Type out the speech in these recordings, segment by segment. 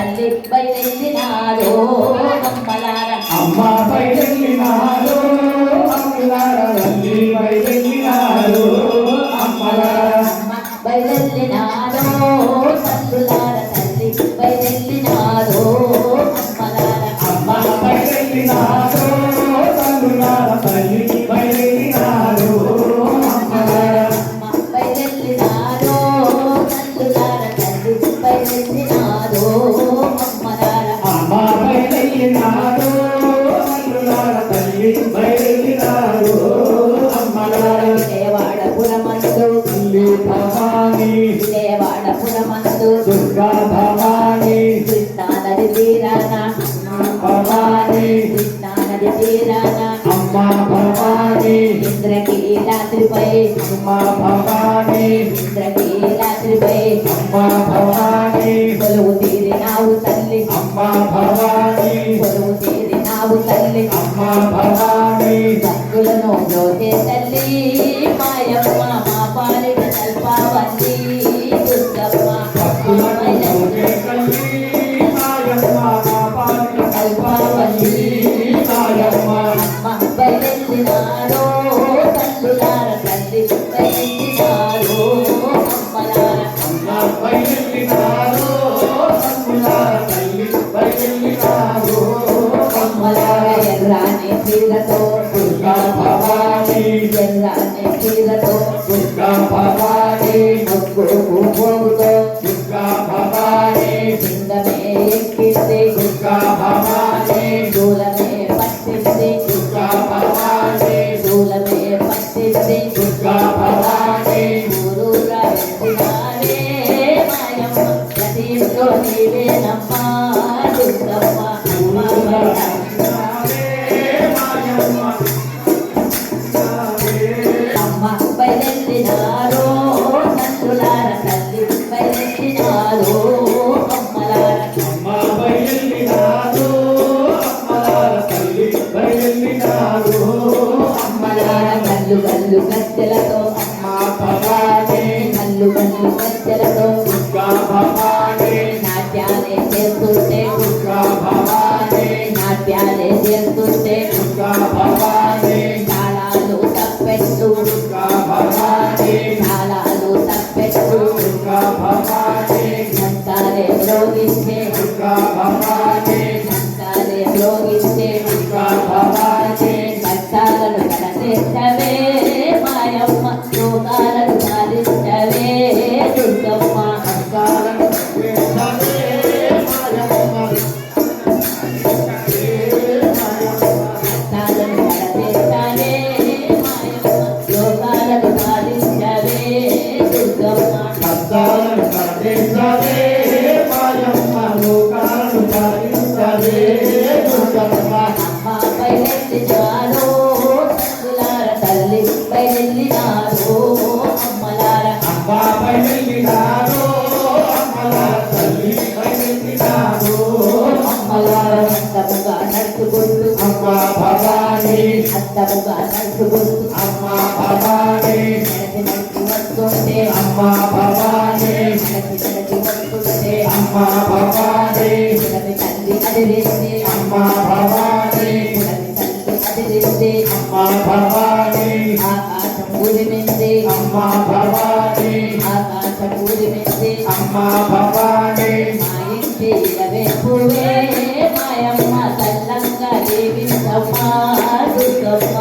తల్లి బయలునారో అమ్మలార అమ్మ బయలునారు అమ్మలార తల్లి బయలునారు అమ్మలార. అమ్మ బయలునారో తల్లులార తల్లి బయలునారో అమ్మలార. అమ్మ బయలునారు తీరాన భవాని కృష్ణా నది తీరాన అమ్మ భవాని. ఇంద్రకీలాద్రిపై అమ్మ భవాని. ఇంద్రకీలాద్రిపై అమ్మ భవాని కొలువు తీరినావు తల్లి అమ్మ భవాని కొలువు తీరినావు తల్లి అమ్మ భవాని భక్తులను జోతే తల్లి. ఎర్రాని తీరతో దుర్గా భవాని ఎర్రాని తీరతో దుర్గా భవాని ముగ్గు పువ్వుతో దుర్గా భవాని ఎక్కింది దుర్గా భవాని దూలమే పట్టింది దుర్గా భవాని దూలమే పట్టింది దుర్గా భవాని మాయమ్మ నీవేనమ్మా అమ్మ అమ్మ దుర్గా భవాని కష్టాలను కడతెట్టవే మాయమ్మ లోకాలను పాలించవే. దుర్గమ్మ లోకాలను పాలించవే. దుర్గమ్మ తల్లి అమ్మలార అమ్మ అమ్మలార తల్లి బయలునారు అమ్మలార అత్తముగా నడుచుకుంటూ. అమ్మ భవాని. అత్తముగా నడుచుకుంటూ. అమ్మ భవాని. నడిచి నడిచి వస్తుంటే. అమ్మ భవాని. నడిచి నడిచి వస్తుంటే. అమ్మ భవాని. పుడమి తల్లి అదిరింది అమ్మ భవాని. పుడమి తల్లి అదిరింది అమ్మ భవాని ఆకాశం ఊరిమింది అమ్మ భవాని ఆకాశం ఊరిమింది అమ్మ భవాని మా ఇంటి ఇలవేపువే మాయమ్మ తల్లంగా దేవించమ్మా దుర్గమ్మ.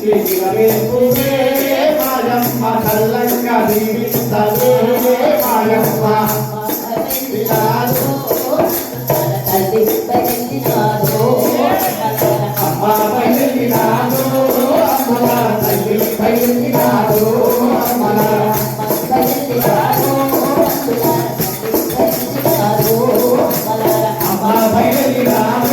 తిరిగవేపువే మాయమ్మ కల్లంగా దీవించవే Yeah.